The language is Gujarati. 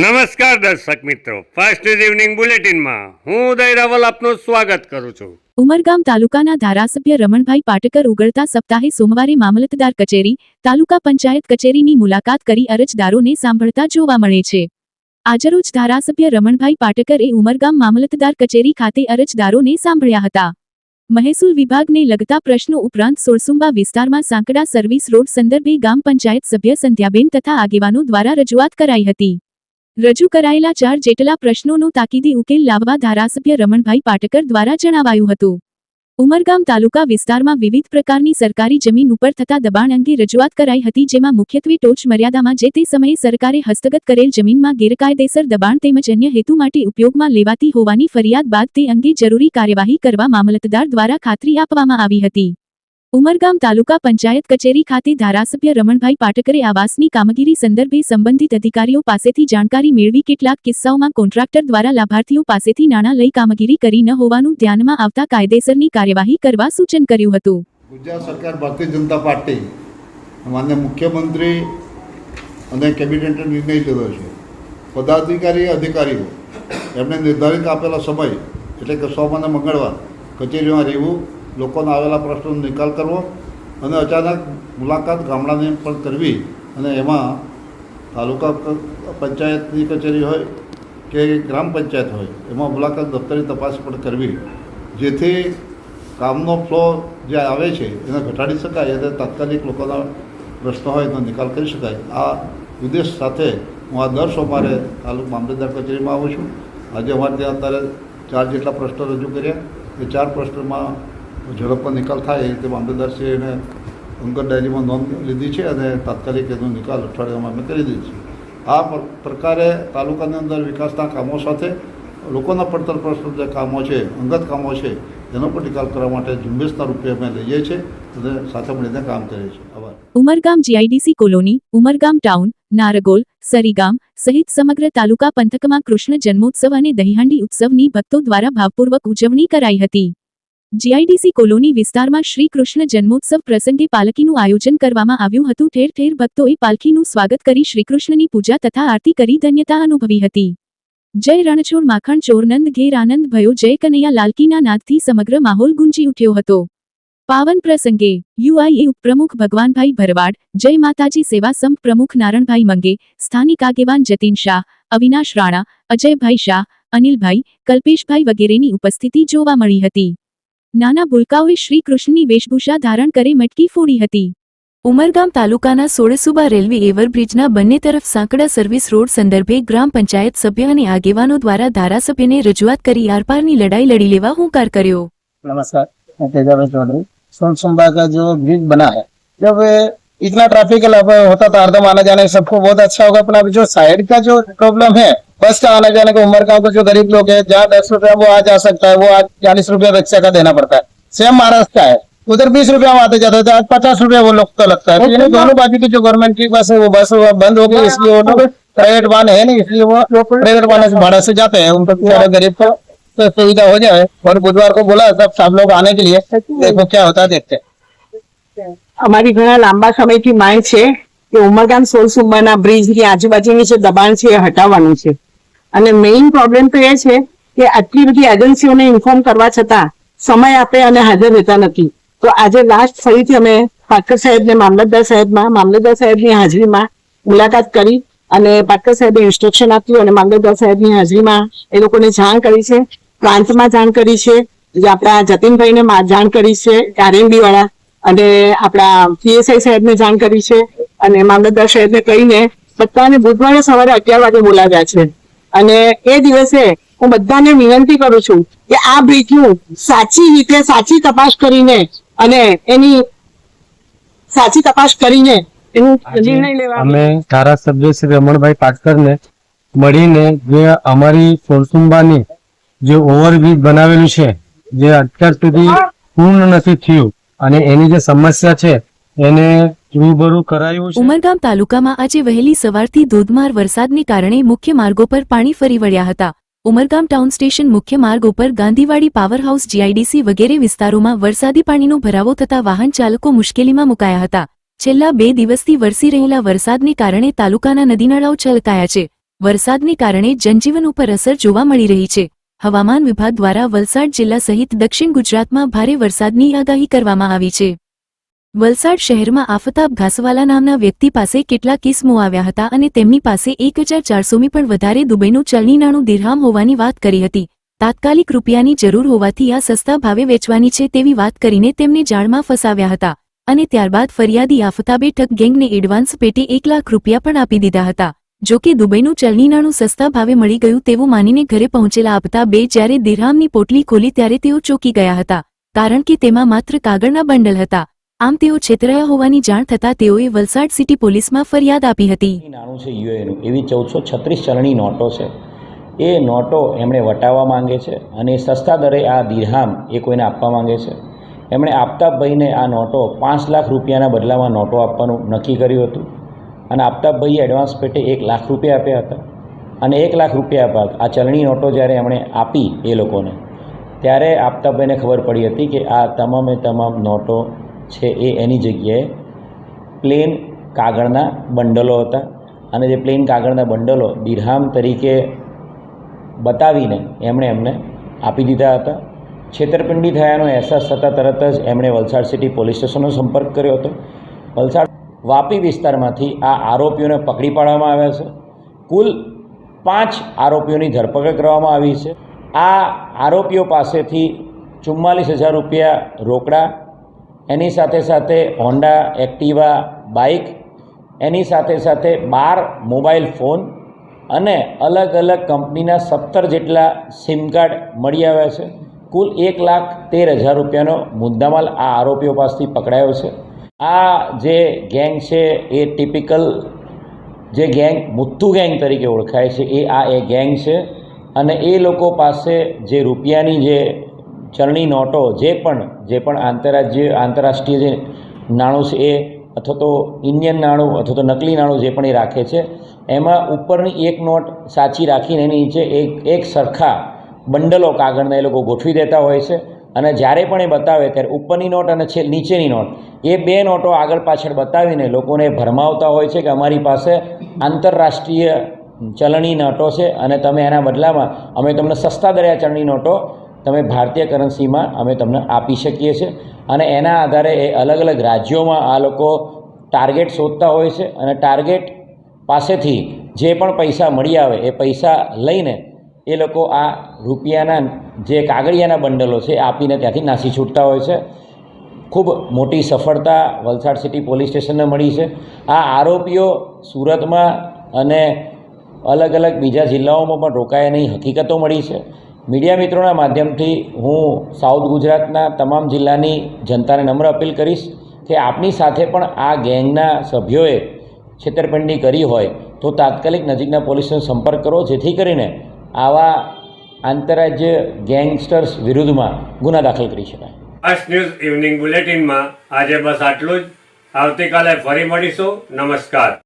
નમસ્કાર દર્શક મિત્રો. ફર્સ્ટ ઇવનિંગ બુલેટિનમાં હું ઉદય રાવલ આપનું સ્વાગત કરું છું. ઉમરગામ તાલુકાના ધારાસભ્ય રમણભાઈ પાટકર ઉગડતા સપ્તાહે સોમવારે મામલતદાર કચેરી, તાલુકા પંચાયત કચેરીની મુલાકાત કરી અરજદારોને સાંભળતા જોવા મળે છે. આજરોજ ધારાસભ્ય રમણભાઈ પાટકરે ઉમરગામ મામલતદાર કચેરી ખાતે અરજદારોને સાંભળ્યા હતા. મહેસૂલ વિભાગને લગતા પ્રશ્નો ઉપરાંત સોળસુંબા વિસ્તારમાં સાંકડા સર્વિસ રોડ સંદર્ભે ગામ પંચાયત સભ્ય સંધ્યાબેન તથા આગેવાનો દ્વારા રજૂઆત કરાઈ હતી. રજૂ કરાયેલા ચાર જેટલા પ્રશ્નોનો તાકીદી ઉકેલ લાવવા ધારાસભ્ય રમણભાઈ પાટકર દ્વારા જણાવાયું હતું. ઉમરગામ તાલુકા વિસ્તારમાં વિવિધ પ્રકારની સરકારી જમીન ઉપર થતા દબાણ અંગે રજૂઆત કરાઈ હતી, જેમાં મુખ્યત્વે ટોચ મર્યાદામાં જે તે સમયે સરકારે હસ્તગત કરેલ જમીનમાં ગેરકાયદેસર દબાણ તેમજ અન્ય હેતુ માટે ઉપયોગમાં લેવાતી હોવાની ફરિયાદ બાદ તે અંગે જરૂરી કાર્યવાહી કરવા મામલતદાર દ્વારા ખાતરી આપવામાં આવી હતી. ઉમરગામ તાલુકા પંચાયત કચેરી ખાતે ધારાસભ્ય રમણભાઈ પાટકરે આવાસની કામગીરી સંદર્ભે સંબંધિત અધિકારીઓ પાસેથી જાણકારી મેળવી કેટલાક કિસ્સાઓમાં કોન્ટ્રાક્ટર દ્વારા લાભાર્થીઓ પાસેથી નાણાં લઈ કામગીરી કરી ન હોવાનું ધ્યાનમાં આવતા કાયદેસરની કાર્યવાહી કરવા સૂચન કર્યું હતું. ગુજરાત સરકાર, ભારતીય જનતા પાર્ટી, માન્ય મુખ્યમંત્રી અને કેબિનેટે નિર્ણય લીધો છે. પદાધિકારી, અધિકારીઓ, એમને નિર્ધારિત આપેલા સમય એટલે કે સોમ મંગળવાર કચેરીમાં રહેવું લોકોના આવેલા પ્રશ્નોનો નિકાલ કરવો અને અચાનક મુલાકાત ગામડાની પણ કરવી અને એમાં તાલુકા પંચાયતની કચેરી હોય કે ગ્રામ પંચાયત હોય, એમાં મુલાકાત દફતરી તપાસ પણ કરવી. જેથી કામનો ફ્લો જે આવે છે, એને ઘટાડી શકાય અને તાત્કાલિક લોકોના પ્રશ્નો હોય એનો નિકાલ કરી શકાય. આ ઉદ્દેશ સાથે હું આ દર સોમવારે તાલુક મામલતદાર કચેરીમાં આવું છું. આજે અમારે ત્યાં અત્યારે ચાર જેટલા પ્રશ્નો રજૂ કર્યા. એ ચાર પ્રશ્નોમાં ઝડપમાં નિકાલ થાય એ રીતે મામલતદારશ્રીએ એને અંગત ડાયરીમાં નોંધ લીધી છે અને તાત્કાલિક એનો નિકાલ અઠવાડિયામાં અમે કરી દીધી છે આ પ્રકારે તાલુકાની અંદર વિકાસના કામો સાથે લોકોના પડતર પ્રશ્નો જે કામો છે, અંગત કામો છે, એનો પણ નિકાલ કરવા માટે ઝુંબેશના રૂપે અમે લઈએ છીએ અને સાથે મળીને કામ કરીએ છીએ. આભાર. Umargam GIDC colony, Umargam town, Nargol, Sarigam સહિત સમગ્ર તાલુકા પંથકમાં કૃષ્ણ જન્મોત્સવ અને દહીહાંડી ઉત્સવની ભક્તો દ્વારા ભાવપૂર્વક ઉજવણી કરાઈ હતી. જીઆઈડીસી કોલોની વિસ્તારમાં શ્રી કૃષ્ણ જન્મોત્સવ પ્રસંગે પાલકીનું આયોજન કરવામાં આવ્યું હતું. ઠેર ઠેર ભક્તોએ પાલખીનું સ્વાગત કરી શ્રીકૃષ્ણની પૂજા તથા આરતી કરી ધન્યતા અનુભવી હતી. જય રણછોડ માખણ ચોરનંદ ઘેર આનંદ ભયો જય કનૈયા લાલકીના નાદથી સમગ્ર માહોલ ગુંજી ઉઠ્યો હતો. પાવન પ્રસંગે યુઆઈએ ઉપપ્રમુખ ભગવાનભાઈ ભરવાડ, જય માતાજી સેવા સંપ પ્રમુખ નારણભાઈ મંગે, સ્થાનિક આગેવાન જતીન શાહ, અવિનાશ રાણા, અજયભાઈ શાહ, અનિલભાઈ, કલ્પેશભાઈ વગેરેની ઉપસ્થિતિ જોવા મળી હતી. નાના ભૂલકાઓએ શ્રી કૃષ્ણની વેશભૂષા ધારણ કરી મટકી ફોડી હતી ઉમરગામ તાલુકાના સોળસુબા રેલવે એવરબ્રિજના બંને તરફ સાંકડા સર્વિસ રોડ સંદર્ભે ગ્રામ પંચાયત સભ્ય અને આગેવાનો દ્વારા ધારાસભ્યને રજૂઆત કરી આરપારની લડાઈ લડી લેવા હુંકાર કર્યો नमस्कार मैं तेजाभाई चौधरी सोनसुम्बा का जो ब्रिज बना है जब ए, इतना ट्रैफिक होता था हरदम आने जाने सबको बहुत अच्छा होगा अपना जो साइड का जो प्रॉब्लम है बस का आने जाने का उम्र गाँव का जो गरीब लोग है जहाँ दस रुपया वो आ जा सकता है वो आज चालीस रुपया रिक्शा का देना पड़ता है सेम महाराष्ट्र का है उधर बीस रुपया में आते जाते थे आज पचास रुपया वो लोग का लगता है तो यानी दोनों बाजू की जो गवर्नमेंट की बस है वो बस वो बंद हो गई इसलिए वो लोग प्राइवेट वाहन है नहीं इसलिए वो प्राइवेट वाहन से भाड़ा से जाते हैं उनको बेचारे गरीब को तो सुविधा हो जाए और बुधवार को बोला सब सब लोग आने के लिए देखो क्या होता है देखते हैं અમારી ઘણા લાંબા સમયથી માંગ છે કે ઉમરગામ સોલસુંબાના બ્રિજની આજુબાજુની જે દબાણ છે એ હટાવવાનું છે અને મેઇન પ્રોબ્લેમ તો એ છે કે આટલી બધી એજન્સીઓને ઇન્ફોર્મ કરવા છતાં સમય આપે અને હાજર રહેતા નથી. તો આજે લાસ્ટ ફરીથી અમે પાટકર સાહેબને, મામલતદાર સાહેબમાં, મામલતદાર સાહેબની હાજરીમાં મુલાકાત કરી અને પાટકર સાહેબે ઇન્સ્ટ્રક્શન આપ્યું અને મામલતદાર સાહેબની હાજરીમાં એ લોકોને જાણ કરી છે, પ્રાંતમાં જાણ કરી છે આપણા જતીનભાઈને જાણ કરી છે આરએનબી વાળા અને આપણા પીએસઆઈ સાહેબને જાણ કરી છે અને મામલતદાર સાહેબને કહીને બધાને બુધવારે સવારે અગિયાર વાગે બોલાવ્યા છે. અને એ દિવસે હું બધાને વિનંતી કરું છું કે આ બ્રિજનું સાચી રીતે સાચી તપાસ કરીને અને એની સાચી તપાસ કરીને એનું નિર્ણય લેવા અમે ધારાસભ્ય શ્રી રમણભાઈ પાટકરને મળીને જે અમારી સોરસુંબાની જે ઓવરબ્રિજ બનાવેલું છે જે અત્યાર સુધી પૂર્ણ નથી થયું અને એની જે સમસ્યા છે એને રૂબરૂ કરાયું છે. ઉમરગામ તાલુકામાં આજે વહેલી સવારથી ધોધમાર વરસાદને કારણે મુખ્ય માર્ગો પર પાણી ફરી વળ્યા હતા. ઉમરગામ ટાઉન સ્ટેશન મુખ્ય માર્ગ ઉપર ગાંધીવાડી પાવર હાઉસ, જીઆઈડીસી વગેરે વિસ્તારોમાં વરસાદી પાણીનો ભરાવો થતા વાહન ચાલકો મુશ્કેલીમાં મુકાયા હતા. છેલ્લા બે દિવસથી વરસી રહેલા વરસાદને કારણે તાલુકાના નદીનાળાઓ છલકાયા છે. વરસાદને કારણે જનજીવન ઉપર અસર જોવા મળી રહી છે. હવામાન વિભાગ દ્વારા વલસાડ જિલ્લા સહિત દક્ષિણ ગુજરાતમાં ભારે વરસાદની આગાહી કરવામાં આવી છે. વલસાડ શહેરમાં આફતાબ ઘાસવાલા નામના વ્યક્તિ પાસે કેટલા કિસ્મો આવ્યા હતા અને તેમની પાસે એક હજાર ચારસોમી પણ વધારે દુબઈનું ચલણી નાણું દિરહામ હોવાની વાત કરી હતી. તાત્કાલિક રૂપિયાની જરૂર હોવાથી આ સસ્તા ભાવે વેચવાની છે તેવી વાત કરીને તેમને જાળમાં ફસાવ્યા હતા અને ત્યારબાદ ફરિયાદી આફતાબે ઠગ ગેંગને એડવાન્સ પેટે એક લાખ રૂપિયા પણ આપી દીધા હતા. જો કે દુબઈનું ચલણી નાણું સસ્તા ભાવે મળી ગયું તેવું માનીને ઘરે પહોંચેલા આફતાબે જ્યારે દિરહામની પોટલી ખોલી ત્યારે તેઓ ચોકી ગયા હતા, કારણ કે તેમાં માત્ર કાગળના બંડલ હતા. આમ તેઓ છેતરાયા હોવાની જાણ થતાં તેઓએ વલસાડ સિટી પોલીસમાં ફરિયાદ આપી હતી. નાણું છે યુએનું એવી ચૌદસો છત્રીસ ચલણી નોટો છે. એ નોટો એમણે વટાવવા માંગે છે અને સસ્તા દરે આ દિરહામ એ કોઈને આપવા માંગે છે. એમણે આફતાબભાઈને આ નોટો પાંચ લાખ રૂપિયાના બદલામાં નોટો આપવાનું નક્કી કર્યું હતું અને આફતાબભાઈએ એડવાન્સ પેટે એક લાખ રૂપિયા આપ્યા હતા. અને એક લાખ રૂપિયા બાદ આ ચલણી નોટો જ્યારે એમણે આપી એ લોકોને, ત્યારે આફતાબભાઈને ખબર પડી હતી કે આ તમામે તમામ નોટો છે એ એની જગ્યાએ પ્લેન કાગળના બંડલો હતા. અને જે પ્લેન કાગળના બંડલો દિરહામ તરીકે બતાવીને એમણે એમને આપી દીધા હતા. છેતરપિંડી થયાનો અહેસાસ થતાં તરત જ એમણે વલસાડ સિટી પોલીસ સ્ટેશનનો સંપર્ક કર્યો હતો. વલસાડ વાપી વિસ્તારમાંથી આ આરોપીઓને પકડી પાડવામાં આવ્યા છે. કુલ પાંચ આરોપીઓની ધરપકડ કરવામાં આવી છે. આ આરોપીઓ પાસેથી ચુમ્માલીસ હજાર રૂપિયા રોકડા એની સાથે સાથે હોન્ડા, એક્ટિવા, બાઇક, એની સાથે સાથે બાર મોબાઈલ ફોન અને અલગ અલગ કંપનીના સત્તર જેટલા સિમ કાર્ડ મળી આવ્યા છે. કુલ એક લાખ તેર હજાર રૂપિયાનો મુદ્દામાલ આ આરોપીઓ પાસેથી પકડાયો છે. આ જે ગેંગ છે એ ટિપિકલ જે ગેંગ મુથ્થુ ગેંગ તરીકે ઓળખાય છે. એ આ એ ગેંગ છે અને એ લોકો પાસે જે રૂપિયાની જે ચલણી નોટો જે પણ જે પણ આંતરરાજ્ય, આંતરરાષ્ટ્રીય જે નાણું છે એ, અથવા તો ઇન્ડિયન નાણું, અથવા તો નકલી નાણું જે પણ એ રાખે છે, એમાં ઉપરની એક નોટ સાચી રાખીને એની નીચે એક એક સરખા બંડલો કાગળના એ લોકો ગોઠવી દેતા હોય છે. અને જ્યારે પણ એ બતાવે ત્યારે ઉપરની નોટ અને છે, નીચેની નોટ, એ બે નોટો આગળ પાછળ બતાવીને લોકોને ભરમાવતા હોય છે કે અમારી પાસે આંતરરાષ્ટ્રીય ચલણી નોટો છે અને તમે એના બદલામાં, અમે તમને સસ્તા દરિયા ચલણી નોટો તમે ભારતીય કરન્સીમાં અમે તમને આપી શકીએ છીએ. અને એના આધારે એ અલગ અલગ રાજ્યોમાં આ લોકો ટાર્ગેટ શોધતા હોય છે અને ટાર્ગેટ પાસેથી જે પણ પૈસા મળી આવે એ પૈસા લઈને એ લોકો આ રૂપિયાના જે કાગળિયાના બંડલો છે આપીને ત્યાંથી નાસી છૂટતા હોય છે. ખૂબ મોટી સફળતા વલસાડ સિટી પોલીસ સ્ટેશનને મળી છે. આ આરોપીઓ સુરતમાં અને અલગ અલગ બીજા જિલ્લાઓમાં પણ રોકાયાની હકીકતો મળી છે. મીડિયા મિત્રોના માધ્યમથી હું સાઉથ ગુજરાતના તમામ જિલ્લાની જનતાને નમ્ર અપીલ કરીશ કે આપની સાથે પણ આ ગેંગના સભ્યોએ છેતરપિંડી કરી હોય તો તાત્કાલિક નજીકના પોલીસનો સંપર્ક કરો, જેથી કરીને આવા આંતરરાજ્ય ગેંગસ્ટર્સ વિરુદ્ધમાં ગુના દાખલ કરી શકાય. ફાસ્ટ ન્યૂઝ ઇવનિંગ બુલેટિનમાં આજે બસ આટલું જ. આવતીકાલે ફરી મળીશું. નમસ્કાર.